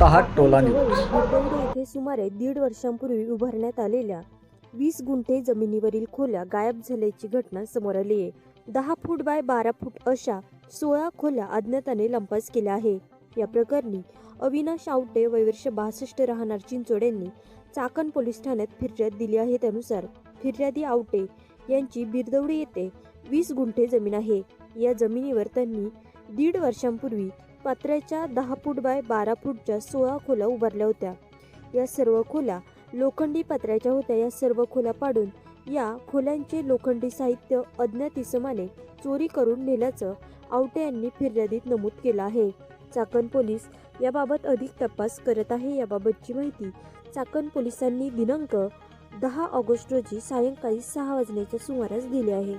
टोला जवळील न्यूज गिरदौडी येथे सुमारे दीड वर्षांपूर्वी उभारण्यात आलेल्या वीस गुंठे जमिनीवरील खोल्या गायब झाल्याची घटना समोर आली आहे. दहा फूट बाय बारा फूट अशा सोळा खोल्या अज्ञाताने लंपास केल्या आहे. या प्रकरणी अविनाश आवटे वयवर्ष बासष्ट राहणार चिंचोड यांनी चाकण पोलीस ठाण्यात फिर्याद दिली आहे त्यानुसार फिर्यादी आवटे यांची बिरदवडी येथे वीस गुंठे जमीन आहे. या जमिनीवर त्यांनी दीड वर्षांपूर्वी पत्र्याच्या दहा फूट बाय बारा फूटच्या सोळा खोल्या उभारल्या होत्या. या सर्व खोल्या लोखंडी पत्र्याच्या होत्या. या सर्व खोल्या पाडून या खोल्यांचे लोखंडी साहित्य अज्ञात इसमाने चोरी करून नेल्याचं आवटे यांनी फिर्यादीत नमूद केलं आहे. चाकण पोलीस याबाबत अधिक तपास करत आहे. याबाबतची माहिती चाकण पोलिसांनी दिनांक दहा ऑगस्ट रोजी सायंकाळी सहा वाजण्याच्या सुमारास दिली आहे.